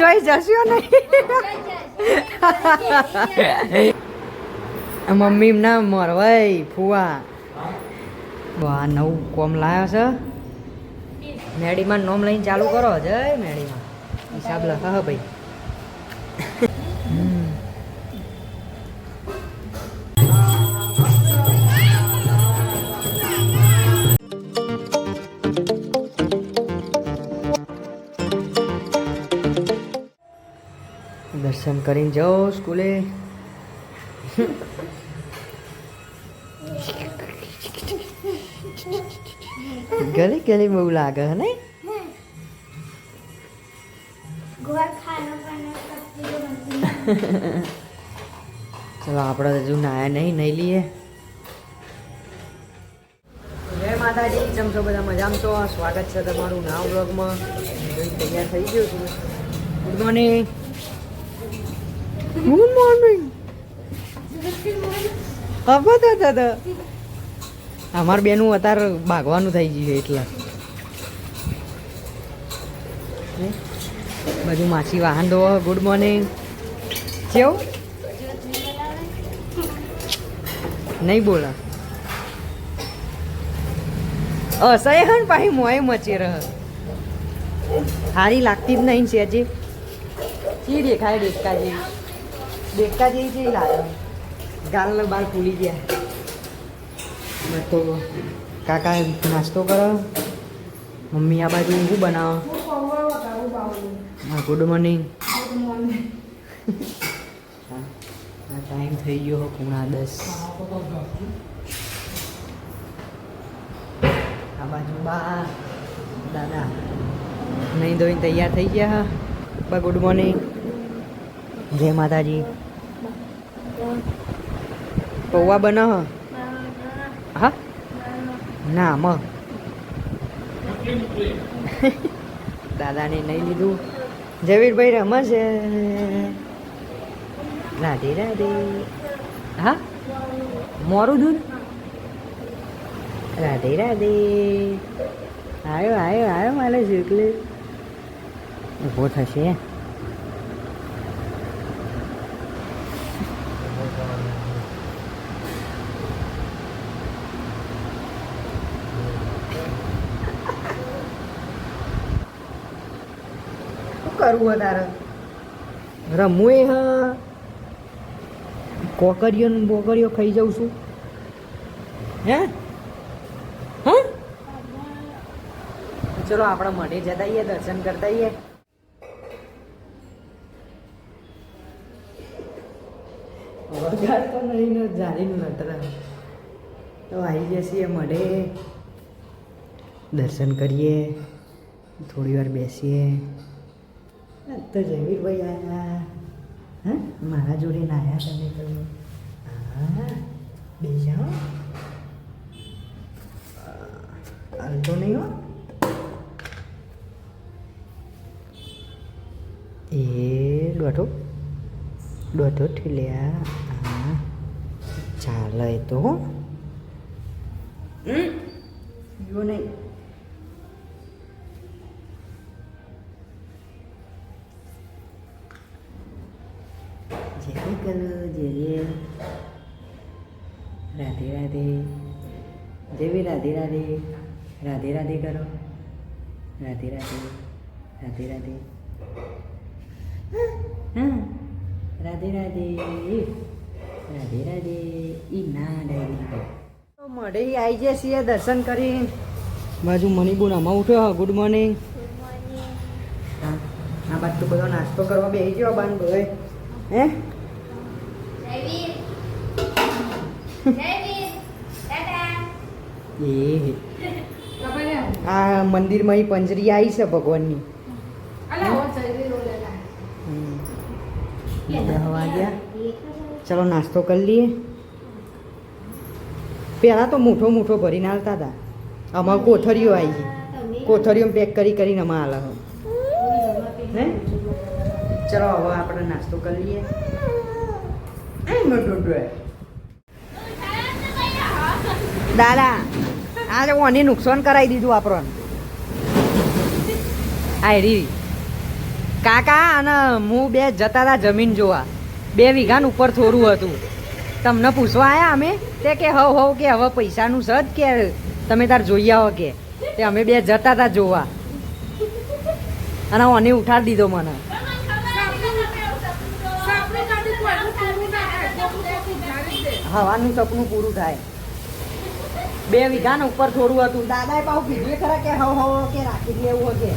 ચોઈ જશો નહીં. મમ્મી ના મરવાઈ ફુવા. આ નવું કોમ લાવ્યો છે. મેડીમાં નોમ લઈને ચાલુ કરો. જય મેડીમાં. હિસાબ લખા ભાઈ. કરીને જાઓ સ્કૂલે. ગલી ગલી બહુ લાગે હે બનતી ચલો, આપણે હજુ નાયા નહીં નહીં લઈએ. જય માતાજી, કેમ છો બધા? મજામાં છો? સ્વાગત છે તમારું નાવ બ્લોગમાં તૈયાર થઈ ગયો છું. ગુડ મોર્નિંગ ગુડ મોર્નિંગ હવે દાદા દાદા અમાર બેનું અત્યારે ભાગવાનું થઈ ગયું એટલા. બધું માછી વાહન દો ગુડ મોર્નિંગ કેવું નહીં બોલા. અસહન હન પાછી મોય મચી રહ. હારી લાગતી જ નહીં છે હજી ચી દેખાય દેખતા જેવી દેખતા જેવી જઈ લાગે. ગાલ બાલ ફૂલી ગયા. તો કાકા નાસ્તો કરો. મમ્મી આ બાજુ શું બનાવો? હા ગુડ મોર્નિંગ ટાઈમ થઈ ગયો પૂણા દસ. આ બાજુ બા, દાદા. નહીં ધોઈને તૈયાર થઈ ગયા બા ગુડ મોર્નિંગ જય માતાજી. પૌવા બનાવ હા? ના, મ. દાદાને નહીં લીધું. ઝવીરભાઈ રમે છે રાધે રાધે. હા? મોરું દૂધ? રાધે રાધે. આવ્યો આવ્યો આવ્યો મારે શુક્લ ઊભો થશે કરવું તારે રમવું હા. કોકરીઓ ને બોકરીઓ ખાઈ જાઉં છું. હે? હા? ચલો, આપણે મઢે જતા આવીએ, દર્શન કરતા આવીએ. વગાડ તો નહીં, ને જારીનું નટરા તો આવી જશે મઢે. દર્શન કરીએ. થોડી વાર બેસીએ. આ તો જયવીરભાઈ આવ્યા હા મારા જોડે નાયા તમે તો હા બેસા હાલતો નહીં હો એ દોઢો દોઢો ઠેલ્યા હા ચાલે એ તો હો યો નહીં જય કરવા જઈએ? રાધે રાધે. જેવી રાધે રાધે રાધે રાધે કરો. રાધે રાધે રાધે રાધે. હા રાધે રાધે રાધે રાધે. ઈ ના ડાયરી મળે આવી જાય છીએ દર્શન કરી બાજુ મણિબુન આમાં ઉઠ્યો ગુડ મોર્નિંગ આ બાદ તો બધો નાસ્તો કરવા બેસી ગયો બાન ભાઈ હે? એ આ મંદિરમાં પંજરી આવી છે ભગવાનની. ચલો નાસ્તો કરી લઈએ. પહેલાં તો મૂઠો મૂઠો ભરીને હાલતા હતા. અમારે કોથળીઓ આવી છે. કોથળીઓ પેક કરી કરીને આમાં હાલે હે? ચલો હવે આપણે નાસ્તો કરી લઈએ. આય આ. દાદા આજે ઓને નુકસાન કરાવી દીધું આપણને. આ રી. કાકા અને હું બે જતા હતા જમીન જોવા. બે વીઘાન ઉપર થોડું હતું. તમને પૂછવા આવ્યા અમે? તે કે હવ હવ કે હવે પૈસાનું સજ કે તમે તાર જોઈ આવો કે. તે અમે બે જતા હતા જોવા. અને ઓને ઉઠાડી દીધો મને. હવાનું સપનું પૂરું થાય. બે વીઘાના ઉપર થોડું હતું. દાદાએ પાછું કીધું ખરા કે હવ હવ કે રાખી દે એવું કે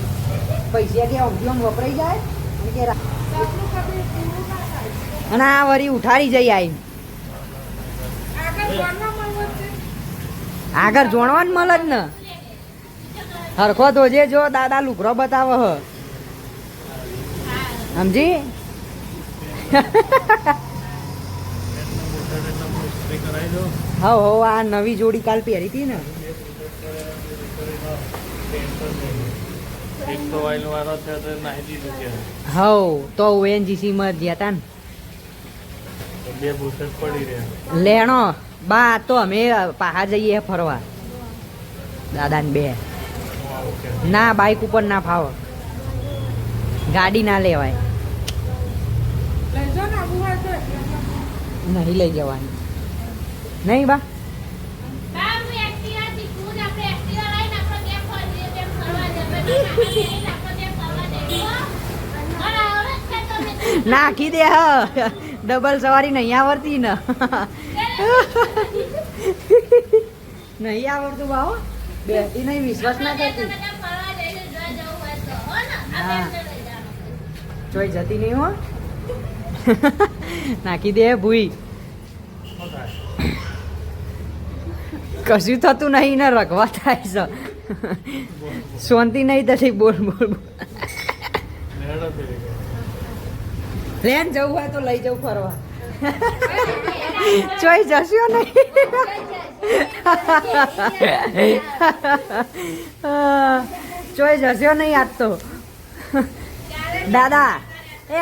પૈસા કે આમ વપરાઈ જાય અને કે અને આ વરી ઉઠાડી જઈ આવી આગળ જોણવાનું મળે જ ને. હરખો ધોજે જો દાદા લુકરો બતાવો હ. સમજી? હવ હો આ નવી જોડી કાલ પહેરી હતી ને. હવ તો ઓએનજીસી માં ગયા તા ને. તો બે ભૂસક પડી રહ્યા. લેણો બા તો અમે પાહા જઈએ ફરવા. દાદાને બે. હું ના બાઇક ઉપર ના ફાવ. ગાડી ના લેવાય. નહીં લઈ જવાની. નહીં બા? નાખી દે હ. ડબલ સવારી નહીં આવડતી ને. નહીં આવડતું બાવો બેસતી નહીં વિશ્વાસ ના કરતી. જોઈ જતી નહીં હો. નાખી દે ભૂઈ શું થાય કશું થતું નહીં ને રખવા થાય છે. શાંતિ નહીં થતી, બોલ બોલ પ્લેન જવું હોય તો લઈ જવું ફરવા. ચોઈ જશો નહીં? ચોઈ જશો નહીં આજ તો? દાદા, એ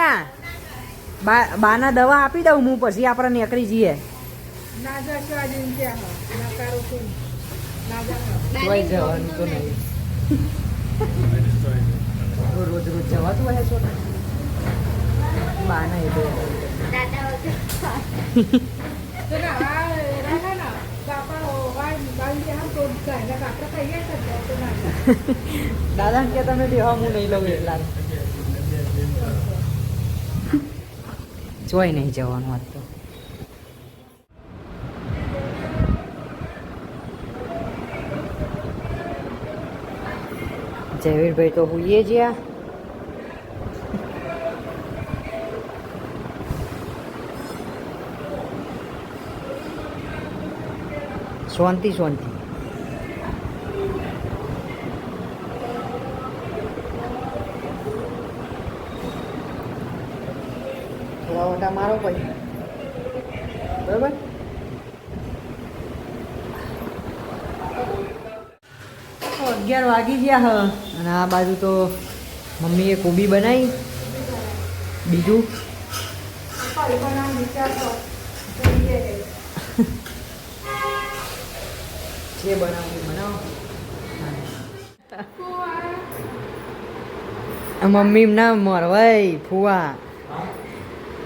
બા, બાના દવા આપી દઉં હું, પછી આપણે નીકળી જઈએ. ચોઈ જવાનું તો નહીં. રોજ રોજ જવાતું હોય છો? બાના એ તો દાદા કે તમે દેવા હું નહીં લઉં એટલા જોઈ નહીં જવાનું આજ જયવીરભાઈ તો હુઈએ જ્યાં. શાંતિ શાંતિ થોડા ઓટા મારો પછી બરોબર તો અગિયાર વાગી ગયા હ. અને આ બાજુ તો મમ્મીએ કોબી બનાવી બીજું? જે બનાવવું બનાવો. મમ્મી ના મોરવાઈ, ફુવા.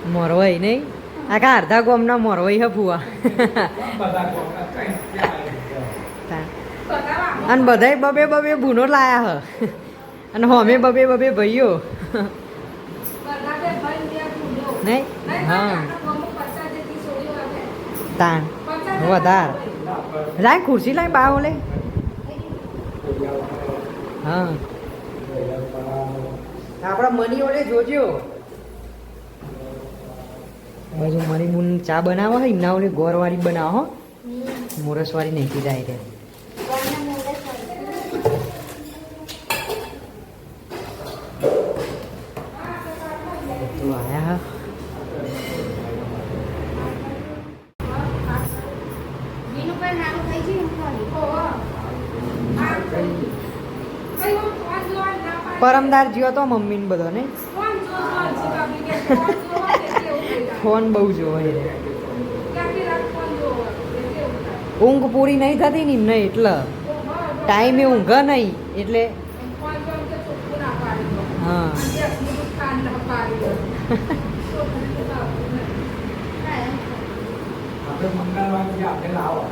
મોરવાઈ નહીં? આખા અડધા ગોમના મોરવાઈ હે, ફુવા. અને બધાય બબે બબે ભૂનો લાયા હ. અને હોમે બબે બબે ભાઈઓ નહીં? હા. તાણ. વધાર. લાય ખુરશી લાય બા ઓલે. હા. આપણા મની ઓલે જોજો. બાજુ મની બુન ચા બનાવો હોય એમના ઓલે ગોરવાળી બનાવો હો. મોરસવાળી નહીં જાય રે તો આયા હા પરમદાર જીવો તો મમ્મી ને બધો ને ફોન બહુ જોવે ઊંઘ પૂરી નહીં થતી ને એમને એટલે ટાઈમે ઊંઘ નહીં એટલે હા. આપણે મંગળવાર જે આપણે લાવો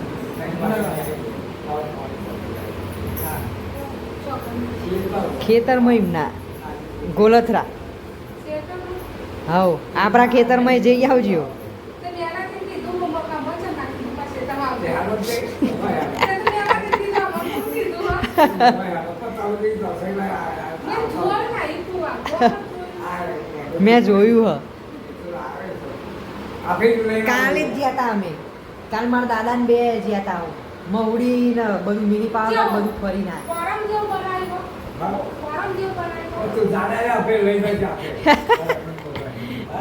ખેતરમાં એમના ગોલથરા. હાઉ, આપણા ખેતરમાં જઈ આવજો. મેં જોયું હ. કાલે જ ગયા તા અમે. કાલ મારા દાદા ને બે ગયા તા મહુડી ને બધું મિની પાવડર બધું ફરી ના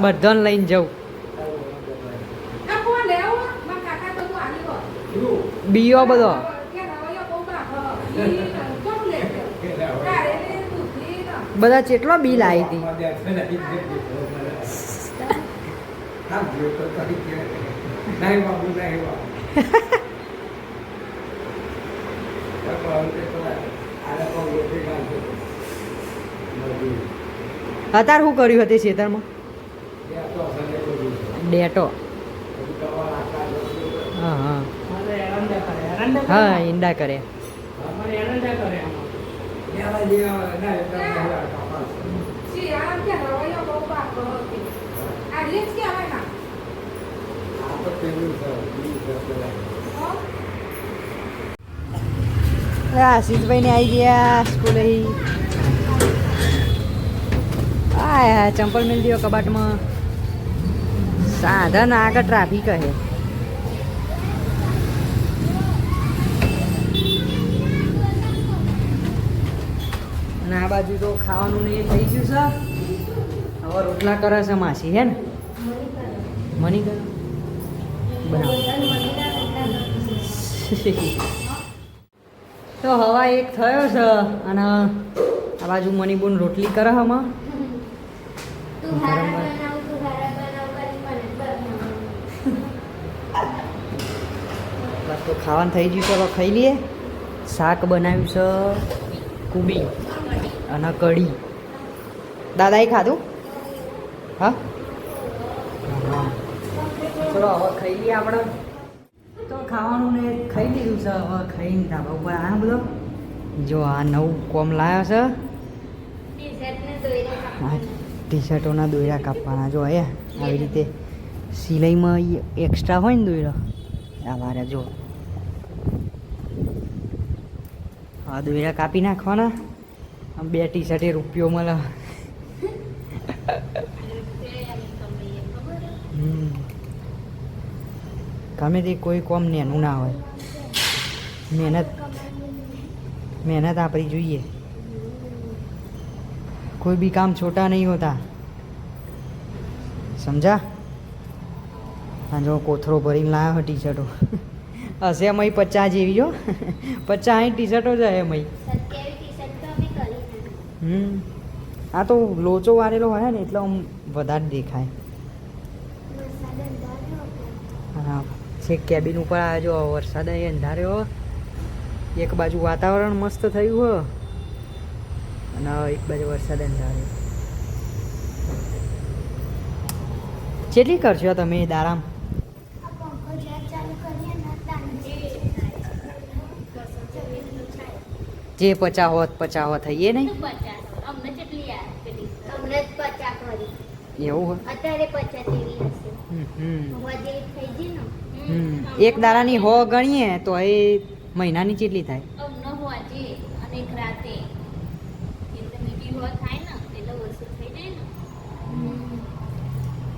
બધાને લઈને જવું. બીઓ બધો. બધા ચેટલો બિલ આવી હતી નહીં બાબુ નહીં બાબુ અત્યારે શું કર્યું હતું ખેતરમાં? ડેટો. હા હા. હા, ઈંડા કરે. આશીષભાઈ ને આવી ગયા સ્કૂલે આ ચંપલ મિલ દો કબાટમાં. સાધન આગળ ટ્રાફિક હે. અને આ બાજુ તો ખાવાનું ને એ થઈ ગયું છે. હવે રોટલા કરે છે માસી, હે ને? મની તો હવા એક થયો છે, અને આ બાજુ મનીબુન રોટલી કરે હમાં તું હારા બનાવ તું હારા બનાવ કરી મને બનાવ બસ તો ખાવાનું થઈ ગયું છે હવે ખાઈ લઈએ. શાક બનાવ્યું છે કુબી અને કઢી. દાદાએ ખાધું? હા. ચલો હવે ખાઈ લઈએ આપણે. તો ખાવાનું ને ખાઈ લીધું છે હવે ખાઈને ધાબા ઉપર આ બધો. જો આ નવું કોમ લાવ્યો છે. ટી શર્ટોના દોયરા કાપવાના. જો એ આવી રીતે સિલાઈમાં એક્સ્ટ્રા હોય ને દોયડો? આ મારે જો. આ દોયરા કાપી નાખવાના. આમ બે ટી શર્ટે રૂપિયો મળે. ગમે તે કોઈ કોમ નેનું ના હોય. મહેનત. મહેનત આપણી જોઈએ. कोई भी काम छोटा नहीं होता समझा હા જો કોથળો ભરીને લાવ્યો ટી શર્ટો હશે એમાં પચાસ જેવી જો પચાસ અહીં ટી શર્ટો જ હે મય સત્યાવી ટી-શર્ટ તો અમે કરી નાખી. હમ આ તો લોચો વારેલો હોય ને એટલે આમ વધારે દેખાય વરસાદ અંધાર્યો હતો. હા છેક કેબિન ઉપર આવે જો વરસાદ અહીં અંધાર્યો એક બાજુ વાતાવરણ મસ્ત થયું હો અને એક બાજુ વરસાદ અંધારે કેટલી કરશો તમે દારામ? જે પચા હોત પચા હોત થઈએ નહીં. એવું એક દારાની હો ગણીએ તો એ મહિનાની કેટલી થાય અમને હોજે અને એક રાતે એટલે મીઠી હોત થાય ને એટલે ઓછું થઈ જાય ને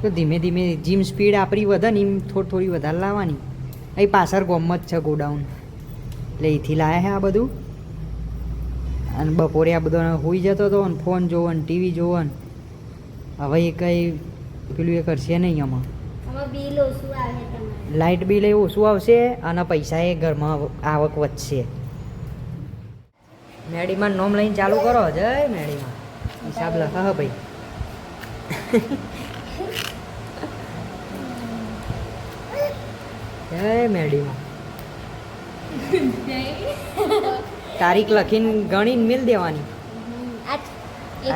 તો ધીમે ધીમે જીમ સ્પીડ આપણી વધે ને એમ થોડી થોડી વધારે લાવવાની. અહીં પાછળ ગોમત છે ગોડાઉન. એટલે એથી લાયા છે આ બધું. અને બપોરે આ બધો હોઈ જતો હતો ને ફોન જોવો ને ટીવી જોવો ને હવે એ કંઈ પેલું એ કરશે નહીં આમાં. લાઇટ બિલ એ ઓછું આવશે અને પૈસા એ ઘરમાં આવક વધશે. મેડીમાં નોમ લઈને ચાલુ કરો. જય મેડીમાં. હિસાબ લખા હા ભાઈ. જય મેડીમાં તારીખ લખીને ગણીને મિલ દેવાની.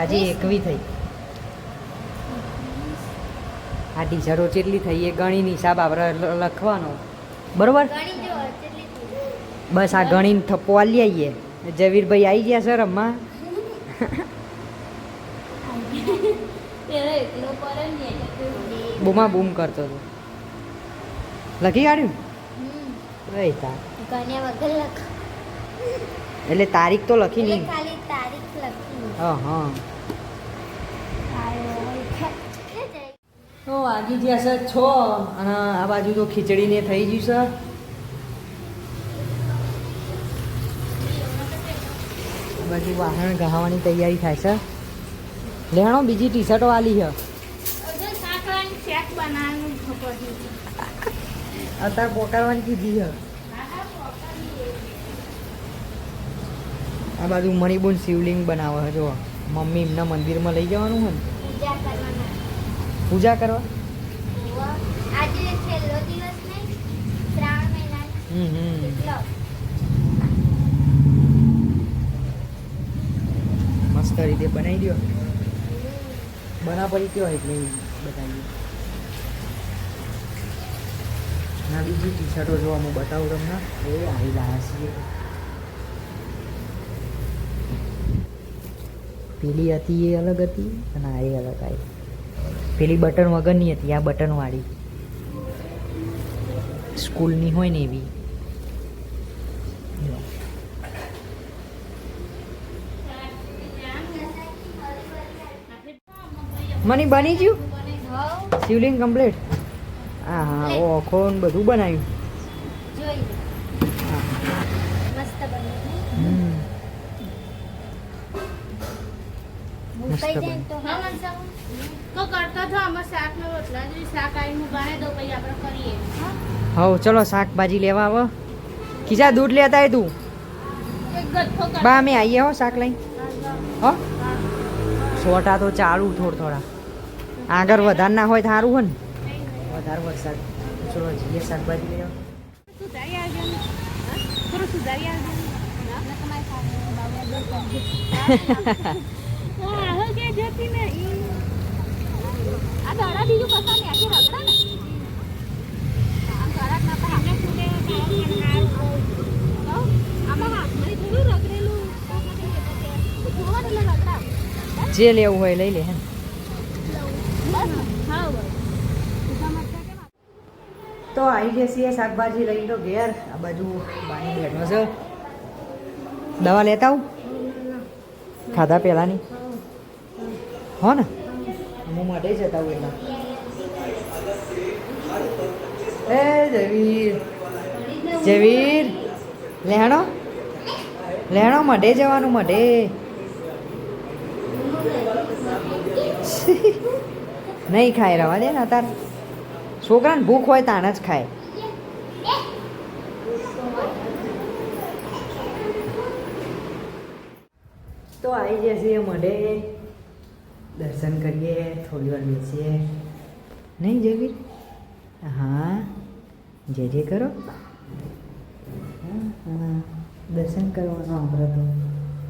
આજ એકવી થઈ. આ ટી શર્ટો કેટલી થઈ એ ગણીને હિસાબ આપણે લખવાનો. બરોબર? બસ આ ગણીને થપ્પો આલી આવીએ જવીરભાઈ આવી ગયા સર અમ્મા બૂમા બૂમ કરતો હતો. લખી કાઢ્યું? હમ. એ તા. ગણ્યા વગર લખ. એટલે તારીખ તો લખી નહીં. ખાલી તારીખ લખી હા હા. તો વાગી ગયા છે છ અને આ બાજુ તો ખીચડીને થઈ ગયું છે. બાજુ વાહણ ગહાવાની તૈયારી થાય છે. લેણો બીજી ટી શર્ટો વાલી છે હજુ સાકરાની શેક બનાવવાનું ખબર અત્યારે પોકારવાની કીધી છે આ બાજુ મણિબુન શિવલિંગ બનાવે છે જો મમ્મી એમના મંદિરમાં લઈ જવાનું હોય ને? પૂજા કરવા? નહીં હમ મસ્ત રીતે બનાવી દો બના પડી કયો એટલે બતાવી ના બીજી ટી શર્ટો જોવા હું બતાવું તમને. એ આવી રહ્યા છીએ. પેલી હતી એ અલગ હતી અને આ એ અલગ આવી. પેલી બટન વગરની હતી આ બટનવાળી સ્કૂલની હોય ને એવી. જો. મની બની ગયું. શિવલિંગ કમ્પ્લીટ? હા હા ઓખો ને બધું બનાવ્યું? હવ ચલો શાકભાજી લેવા આવો. ખીચા દૂધ લેતા તું. એક ગઠ્ઠો કરી બા અમે આવીએ હો શાક લઈ હો? સોટા તો ચાલુ થોડ થોડા. આગળ વધાર ના હોય તો સારું હોય ને. વધારે વરસાદ ચલો જઈએ શાકભાજી લેવા. સુધારી આવજો? થોડું સુધારી. જે લેવું હોય લઈ લે હે ને. બસ. હા, બસ. સીધા મરચાં કેમ આપે? તો આવી જશે શાકભાજી લઈ લો ઘેર. આ બાજુ બાની બેઠો છે. દવા લેતા આવું? ખાધા પહેલાની? હો ને? હું માટે જતા હું એટલા એ જવીર જવીર લેણો? લેણો મઢે જવાનું મઢે નહીં ખાઈ રવા દે ને અત્યારે. છોકરાને ભૂખ હોય તાણ જ ખાય. તો આવી જશે મળે દર્શન કરીએ થોડી વાર બેસીએ. નહીં જવીર હા જે જે કરો. હા, હા. દર્શન કરવાનું આપણે તો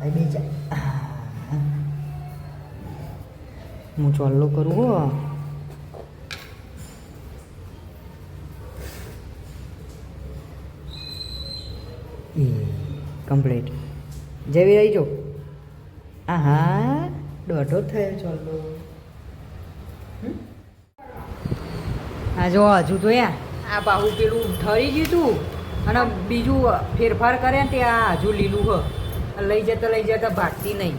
અહીં બીજા હા. હું ચોલ્લો કરું કમ્પ્લીટ. જેવી રહી જો. હા દોઢો થયો ચાલો હમ? આ જો હજુ તો યા. આ બાહુ પેલું ઠરી ગયું હતું અને બીજું ફેરફાર કરે ને તે આ હજુ લીલું હ. લઈ જતા લઈ જતા ભાગતી નહીં.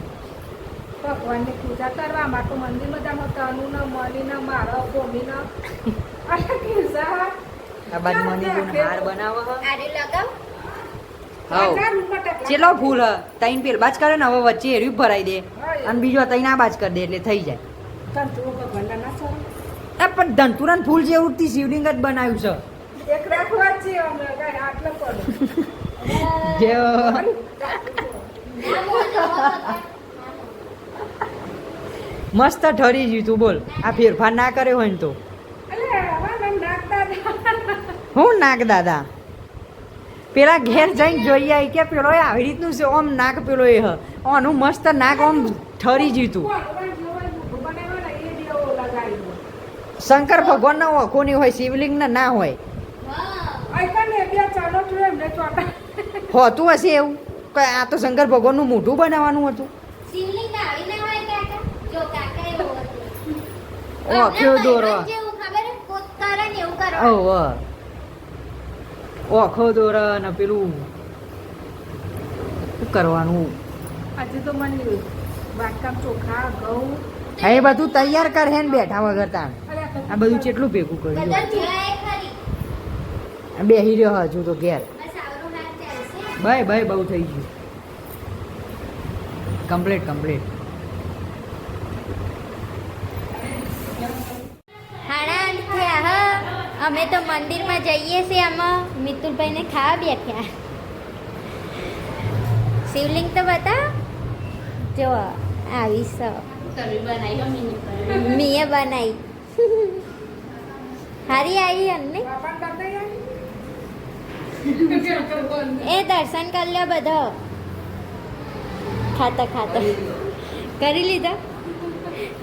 ભગવાનની પૂજા કરવા માટે મંદિરમાં જાણો તનુ ન મળી ન મારો ભૂમિ ન. આ બાદ મંદિર હાર બનાવો આરે લગાવ. ચેલો ફૂલ હ તૈન પેલ બાજ કરે ને હવે વચ્ચે એર્યું ભરાઈ દે. અને બીજો તૈન આ બાજ કરી દે એટલે થઈ જાય. આ પણ ધનતુરાન ફૂલ જેવું થી શિવલિંગ જ બનાવ્યું છે. એક રાખવા છે આટલો પડો. જે મસ્ત ઠરી ગયું તું બોલ. આ ફેરફાર ના કર્યો હોય ને તો. હું નાક દાદા પેલા ઘેર જઈને જોઈ આવી કે પેલો આવી રીતનું છે ઓમ નાક પેલો એ હ. ઓનું મસ્ત નાક ઓમ ઠરી જીતું શંકર ભગવાન ના બનાવ્યો ને હોય શિવલિંગના ના હોય. એમને ચોટા હોતું હશે એવું? કે આ તો શંકર ભગવાનનું મોઢું બનાવવાનું હતું. શિવલિંગ ના હોય ઓખ્યો દોરો જેવું ખબર હે? કોક કરે ને એવું કરવાનું ઓવ ઓખો દોર ને પેલું શું કરવાનું? આજે તો મને વાટકામ ચોખા ઘઉં. હા એ બધું તૈયાર કર હે ને બેઠા વગર તાણ. આ બધું કેટલું ભેગું કર્યું? બે જોયા આ બેહી રહ્યો હજુ તો ઘેર. બાય બાય બહુ થઈ ગયું. Complete complete. અમે તો મંદિરમાં જઈએ છીએ, આમાં મિતુલભાઈને ખાવા બેઠ્યા. શિવલિંગ તો બતા. જો, આવી સ. મીએ બનાવી હારી આવી અમને એ દર્શન કરી લ્યો બધો. ખાતા ખાતા. કરી લીધા?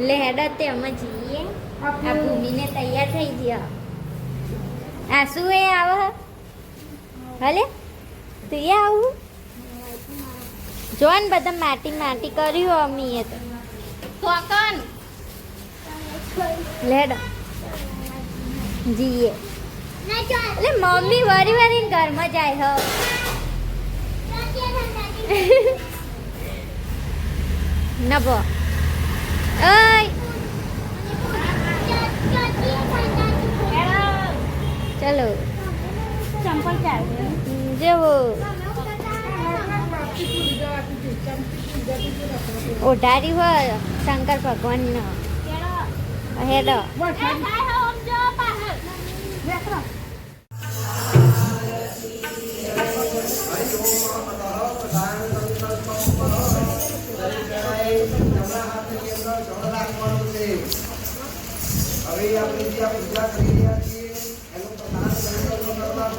લે તે અમે જઈએ. આ ભૂમિને તૈયાર થઈ ગયા. આ શું એ આવ? હલે? તું એ આવું? જો ને બધા માટી માટી કર્યું અમીએ તો. કોકન લેડો. જીએ. એટલે મમ્મી વરી વરી ઘરમાં જાય હ. નભો. ઓય. ચલો ચંપલ જેવો ઓઢારી હોય શંકર ભગવાનનો. હેડો. હવે આપણે જે પૂજા કરી રહ્યા છીએ.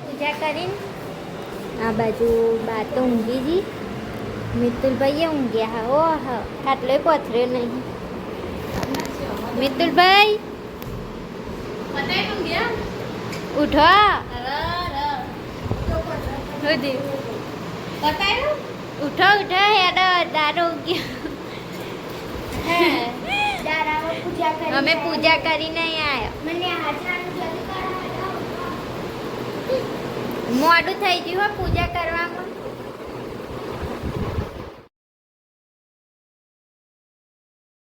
પૂજા કરીને આ બાજુ બા તો ઊંઘી જી મિતુલભાઈએ ઊંઘ્યા. હા હા ખાટલો પથર્યો નહીં. મિતુલભાઈ, ઉઠો. ઉઠો. ઉઠો હેડો, દારો ઉગ્યો. અમે પૂજા કરીને નહીં આવ્યા મોડું થઈ ગયું હો પૂજા કરવામાં